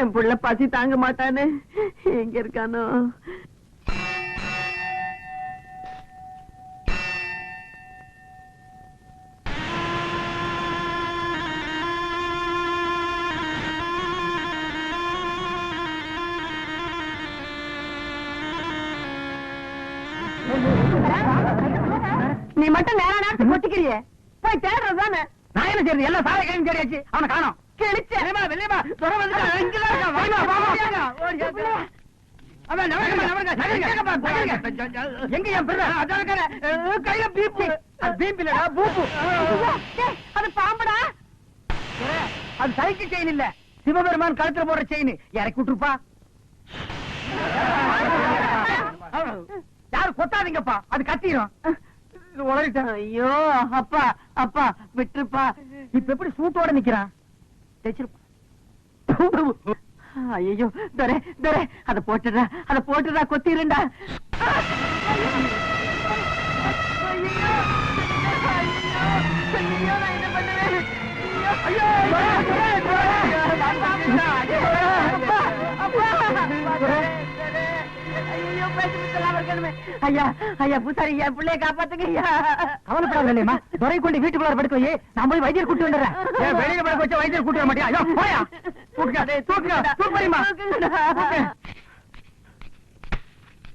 என் புள்ள பசி தாங்க மாட்டானே. எங்க இருக்கானோ? நீ மட்டும் நேர நேரத்துக்கு கொட்டிக்கிறியே போய் தேடுறது தானே நான் என்ன செய்யறது? எல்லாம் சாலை கையும் தேடியாச்சு. அவனை காணோம். கையில பீப்பு. இல்லடா பூப்பு. அது பாம்படா. அது சைக்கிள் செயின் இல்ல. சிவபெருமான் கழுத்துல போடுற செயின். இறக்கி விட்டுருப்பா. யாரு கொத்தாதீங்கப்பா அது கத்திரும். ஐயோ அப்பா அப்பா விட்டுருப்பா. இப்ப எப்படி சூட்டோட நிக்கிறான்? தைச்சிருப்பா ஐயோ துரை துரை. அத போட்டுடா அத போட்டுடா கொத்திருண்டா ஐயா ஐயா பூசாரி துறை கொண்டு வீட்டுக்குள்ள படுக்க வை நான் போய் வைத்தியர் கூட்டு வந்துடுறேன். வெளியில படுக்க வச்சா வைத்தியர் கூட்டு வர தூக்குமா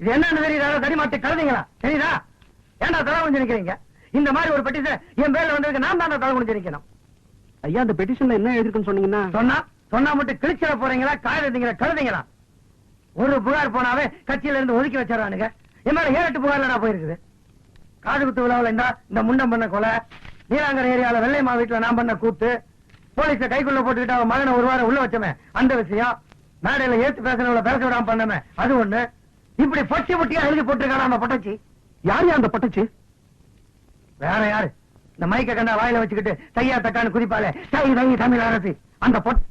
இது என்னன்னு தெரியுதா? தடிமாட்டு கழுதிங்களா தெரியுதா? ஏன்டா தலை குஞ்சு நிக்கிறீங்க? இந்த மாதிரி ஒரு பெட்டிஷன் என் பேர்ல வந்திருக்கு. நான் தான் தலை குஞ்சு நிக்கணும். ஐயா அந்த பெட்டிஷன்ல என்ன எழுதிருக்குன்னு சொன்னீங்கன்னா சொன்னா சொன்னா மட்டும் கிழிச்சிட போறீங்களா? காயறீங்களா கழுதிங்களா? ஒரு புகார் போனாவே கட்சியில இருந்து ஒதுக்கி வச்சிடறானுங்க. என் மேல ஏழு எட்டு புகார்ல நான் போயிருக்குது. காது குத்து விழாவில் இந்த இந்த முண்டம் பண்ண கொலை நீலாங்கரை ஏரியால வெள்ளைமா வீட்டுல நான் பண்ண கூத்து போலீஸ கைக்குள்ள போட்டுக்கிட்டு அவன் மகனை ஒரு வாரம் உள்ள வச்சமே அந்த விஷயம். மேடையில ஏத்து பேசுறவங்கள பேச விடாம பண்ணமே அது ஒண்ணு. இப்படி பொட்டி பொட்டியா எழுதி போட்டிருக்கான நம்ம பொட்டச்சி? யார் அந்த பட்டுச்சு? வேற யாரு? இந்த மைக்க கண்டா வாயில வச்சுக்கிட்டு தையா தக்கான்னு குதிப்பாலே தை தை தமிழ் அரசு அந்த பொட்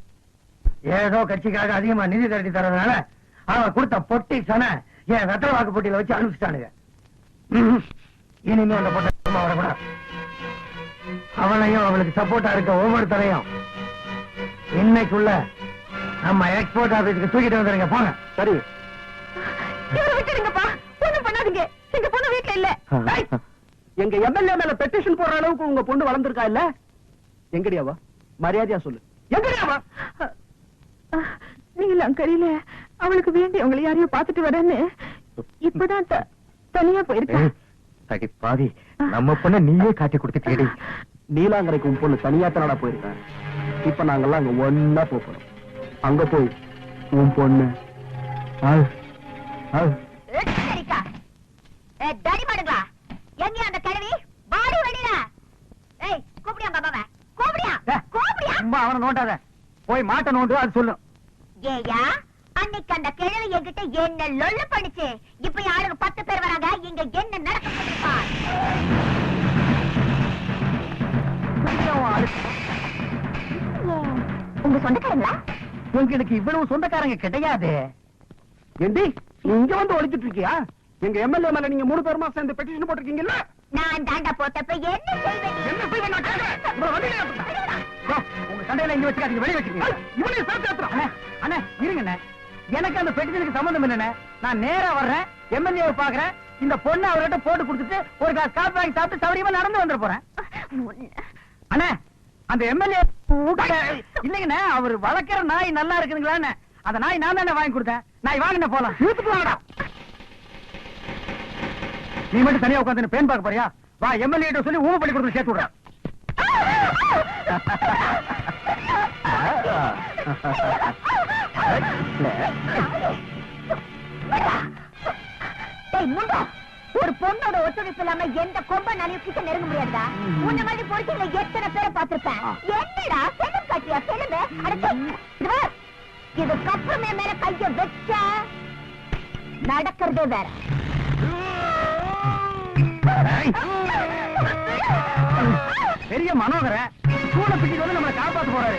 ஏதோ கட்சிக்காக அதிகமா நிதி திரட்டி தரதுனால அவன் கொடுத்த பொட்டி சன என் வெத்தலை வாக்கு போட்டியில வச்சு அனுப்பிச்சிட்டானுங்க. இனிமே அந்த பொட்டை வரக்கூடாது. அவளையும் அவளுக்கு சப்போர்ட்டா இருக்க ஒவ்வொருத்தரையும். இன்னைக்குள்ள நம்ம எக்ஸ்போர்ட் ஆபீஸுக்கு தூக்கிட்டு வந்துருங்க போங்க. சரி. ஒண்ணும் பண்ணாதீங்க. எங்க பொண்ணு வீட்டுல இல்ல. எங்க எம்எல்ஏ மேல பெட்டிஷன் போடுற அளவுக்கு உங்க பொண்ணு வளர்ந்திருக்கா இல்ல? எங்கடியாவா? மரியாதையா சொல்லு. எங்கடியா அவன்? நீலங்கரையில அவளுக்கு வேண்டியவங்களை யாரையோ பாத்துட்டு வரேன்னு இப்பதான் தனியா போயிருக்கா. அடி பாவி. நம்ம பொண்ண நீயே காட்டி கொடுத்துட்டேடி நீலாங்கரைக்கு உன் பொண்ணு தனியா தனடா போயிருக்கா. இப்ப நாங்கெல்லாம் அங்க ஒன்னா போறோம் அங்க போய் உன் பொண்ணு அவனை நோண்டாத. போய் மாட்ட நோண்டு அது சொல்லும் ஏயா அந்த கிழவி என்கிட்ட என்ன லொள்ளு பண்ணிச்சு? இப்ப யாருக்கு பத்து பேர் வராங்க இங்க என்ன நடக்க உங்க சொந்தக்காரங்களா? உங்களுக்கு இவ்வளவு சொந்தக்காரங்க கிடையாது. நீ இங்க வந்து ஒழிச்சிட்டு இருக்கியா? எங்க எம்எல்ஏ மேல நீங்க மூணு பேருமா சேர்ந்து பெட்டிஷன் போட்டிருக்கீங்கல்ல? நான் தாண்டா போட்டப்ப என்ன செய்வேன்? என்ன செய்வேன் நான்? யோ, உங்க சண்டையில இங்க வச்சுக்காதீங்க வெளிய வச்சுக்கீங்க. இவனையும் சேர்த்து ஏத்துறோம். அண்ணே, அண்ணே இருங்கண்ணே. எனக்கு அந்த பெட்டிஷனுக்கு சம்பந்தம் இல்லண்ணே நான் நேரா வர்றேன் எம்எல்ஏ பாக்குறேன் இந்த பொண்ணு அவர்கிட்ட போட்டு கொடுத்துட்டு ஒரு கிளாஸ் காப்பி வாங்கி சாப்பிட்டு சௌரியமா நடந்து வந்துட போறேன். அண்ணே அந்த எம்எல்ஏ இல்லைங்கண்ணே அவர் வளர்க்கிற நாய் நல்லா இருக்குதுங்களான்னு அந்த நாய் நான் தானே வாங்கி கொடுத்தேன். நாய் வாங்கின போலாம். இழுத்துட்டு வாங்கடா. நீ மட்டும் தனியா உட்காந்து பேன் பார்க்க போறியா? வா எம்எல்ஏ சொல்லி ஊம பள்ளி கொடுத்து சேர்த்து விடுறேன். டேய் முண்டா ஒரு பொண்ணோட ஒத்துழைப்பு இல்லாம எந்த கொம்பனாலையும் கிட்ட நெருங்க முடியாதுடா. உன்ன மாதிரி பொறுத்தீங்கள எத்தனை பேரை பார்த்திருப்பேன்? என்னடா செல்லும் காட்டியா? இதுக்கப்புறம் மேல கைய வச்ச நடக்கிறதே வேற. பெரிய மனோகர பிடிச்சு வந்து நம்மளை காப்பாத்து போறாரு.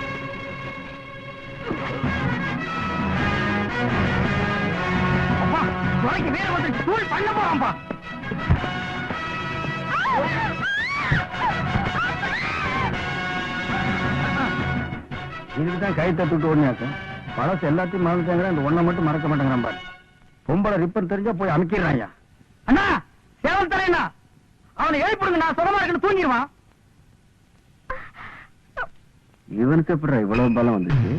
துறைக்கு வேற வந்து தூள் பண்ண போறான்பா இதுக்கு தான் கை தட்டு ஓடினாக்க பழசு எல்லாத்தையும் மறந்துட்டாங்க இந்த ஒண்ணை மட்டும் மறக்க மாட்டேங்கிறான் பாரு. பொம்பளை ரிப்பன் தெரிஞ்சா போய் அமைக்கிறாயா அண்ணா சேவல் தரேண்ணா அவனை எழுப்பிடுங்க நான் சுகமா இருக்குன்னு தூங்கிடுவான். இவனுக்கு எப்படி இவ்வளவு பலம் வந்துச்சு?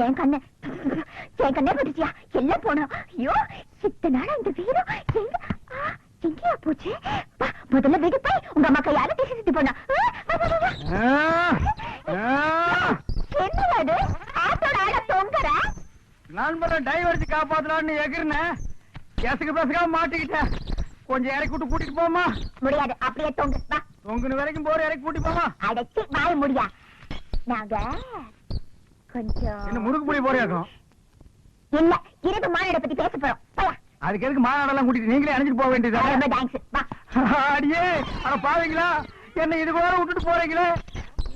என் கண்ணு. என் கண்ணே பட்டுச்சியா எல்லாம் போனோம். ஐயோ இத்தனை நாளா இந்த வீரம் எங்க? எங்கேயா போச்சு? முதல்ல வீடு போய் உங்க அம்மா கையால பேசி சுத்தி போனா என்ன அது ஆட்டோட ஆட தொங்குற? நண்பரை டைவர்ஸ் காப்பாத்தலாம்னு எகிர்னேன் எசுக்கு பேசுக்காம மாட்டிக்கிட்டேன். கொஞ்சம் இறக்கி விட்டு கூட்டிட்டு போமா முடியாது அப்படியே தொங்கு. தொங்குன வரைக்கும் போற இறக்கி கூட்டி போமா அடைச்சி வாய முடியா. நாங்க கொஞ்சம். என்ன முறுக்கு புடி போறியாக்கும் இல்ல இரவு மாநாட பத்தி பேச போறோம். போலாம். அதுக்கு எதுக்கு மாநாடெல்லாம் கூட்டிட்டு நீங்களே அணிஞ்சிட்டு போக வேண்டியதா ரொம்ப தேங்க்ஸ் வா. அடியே அட பாவீங்களா? என்ன இது கூட விட்டுட்டு போறீங்களே?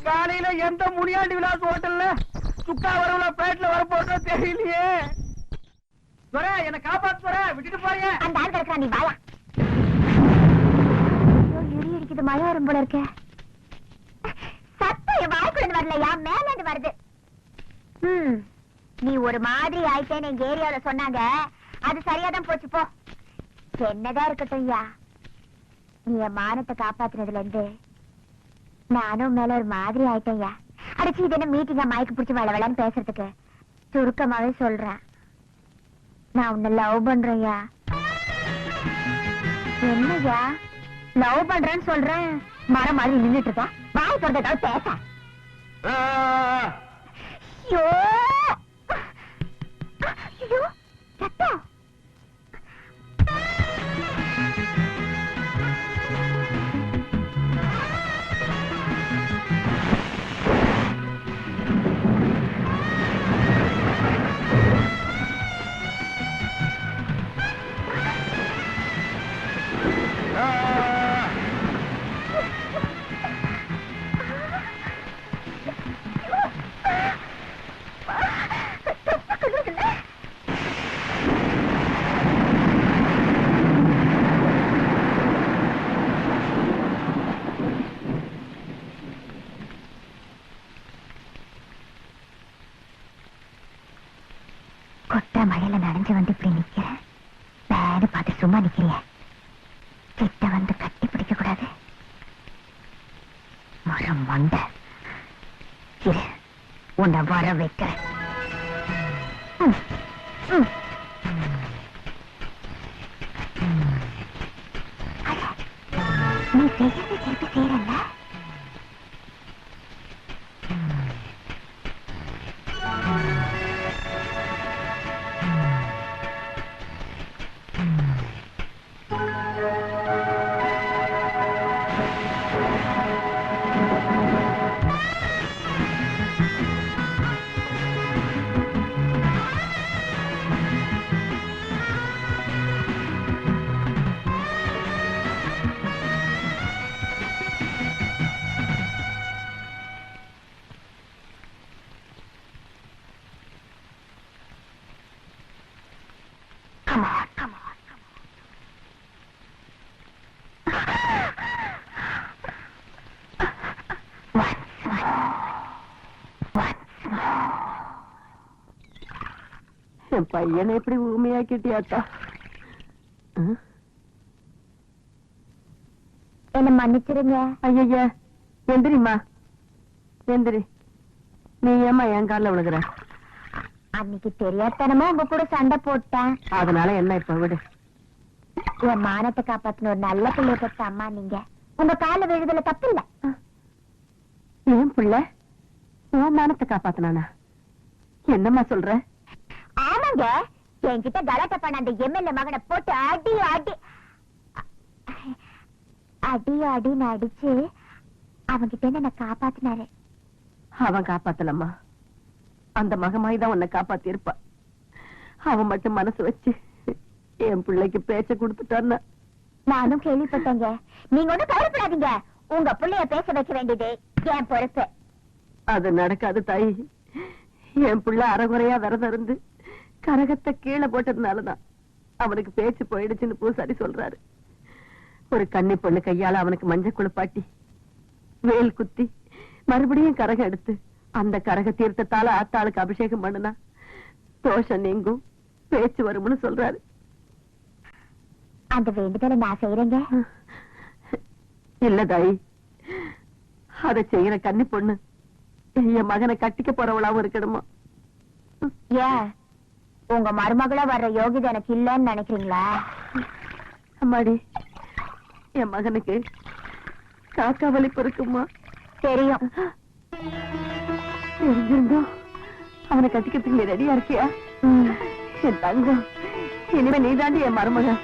காலையில எந்த முனியாண்டி விலாஸ் ஹோட்டல்ல சுக்கா வரவுல வர போட்டோ தெரியலையே. துரை என்ன காப்பாத்து துரை விட்டுட்டு போறீங்க அந்த ஆள் கிடக்குறா நீ வாயா மழை வரும் போல இருக்க. சத்தம் என் வாய்க்குள்ள வரலையா மேல இருந்து வருது. நீ ஒரு மாதிரி ஆயிட்டேன்னு எங்க ஏரியாவில சொன்னாங்க. அது சரியாதான் போச்சு போ. என்னதான் இருக்கட்டும் ஐயா. நீ என் மானத்தை காப்பாத்துனதுல இருந்து நானும் மேல ஒரு மாதிரி ஆயிட்டேன் ஐயா. அடிச்சு இது என்ன மீட்டிங்கா மயக்கு பிடிச்சி வள வளன்னு பேசுறதுக்கு? சுருக்கமாவே சொல்றேன். நான் உன்னை லவ் பண்றேன்யா என்னய்யா லவ் பண்றேன்னு சொல்றேன். மரம் மாதிரி நின்னுட்டு இருக்கா? வாய் சொல்றதாவது பேச. ஐயோ ஐயோ சத்தம் கொட்ட மழையில நனைஞ்சு வந்து இப்படி நிக்கிறேன் வேறு பார்த்து சும்மா நிக்கிறிய? கிட்ட வந்து கட்டி பிடிக்க கூடாது. மரம் மண்ட இரு உன்னை வர வைக்கிறேன். நீ செய்யறது திருப்பி செய்யறல்ல? Come on, come on. என் பையனை எப்படி ஊமையாக்கிட்டியாத்தா? என்ன மன்னிச்சிருங்க. ஐயா எந்திரிம்மா. எந்திரி. நீ ஏம்மா என் காலில் விழுகிற? அன்னைக்கு தெரியாதனமா உங்க கூட சண்டை போட்டேன். அதனால என்ன இப்ப விடு. என் மானத்தை காப்பாத்தின ஒரு நல்ல பிள்ளைய பெற்ற அம்மா நீங்க. உங்க கால விழுதல தப்பு இல்ல ஏன் பிள்ளை? உன் மானத்தை காப்பாத்தினானா? என்னம்மா சொல்ற? ஆமாங்க. என்கிட்ட கலாட்டை பண்ண அந்த எம்எல்ஏ மகனை போட்டு அடி அடி. அடி அடின்னு அடிச்சு அவன்கிட்ட என்ன காப்பாத்தினாரு? அவன் காப்பாத்தலம்மா. அந்த மகமாய் தான் உன்னை காப்பாத்தி இருப்பா அவன் மட்டும் மனசு வச்சு என் பிள்ளைக்கு பேச்ச கொடுத்துட்டான்னா. நானும் கேள்விப்பட்டேங்க. நீங்க ஒண்ணும் கவலைப்படாதீங்க. உங்க புள்ளைய பேச வைக்க வேண்டியது என் பொறுப்பு. அது நடக்காது தாய். என் புள்ள அறகுறையா விரதம் இருந்து கரகத்தை கீழே போட்டதுனாலதான் அவனுக்கு பேச்சு போயிடுச்சுன்னு பூசாரி சொல்றாரு. ஒரு கன்னி பொண்ணு கையால அவனுக்கு மஞ்சள் குளிப்பாட்டி வேல் குத்தி மறுபடியும் கரகம் எடுத்து அந்த கரக தீர்த்தத்தால ஆத்தாளுக்கு அபிஷேகம் பண்ணுனா தோஷம் நீங்கும் பேச்சு வரும்னு சொல்றாரு. அந்த வேண்டுதலை நான் செய்யறேங்க இல்ல தாயி. அதை செய்யற கன்னி பொண்ணு என் மகனை கட்டிக்க போறவளாவும் இருக்கணுமா? ஏன் உங்க மருமகளா வர்ற யோகிதை எனக்கு இல்லைன்னு நினைக்கிறீங்களா? அம்மாடி என் மகனுக்கு காக்கா வலிப்பு இருக்குமா? தெரியும். தெரிஞ்சிருந்தா அவனை கட்டிக்கிறதுக்கு நீ ரெடியா இருக்கியா? என் தங்கம் இனிமே நீ தாண்டி என் மருமகன்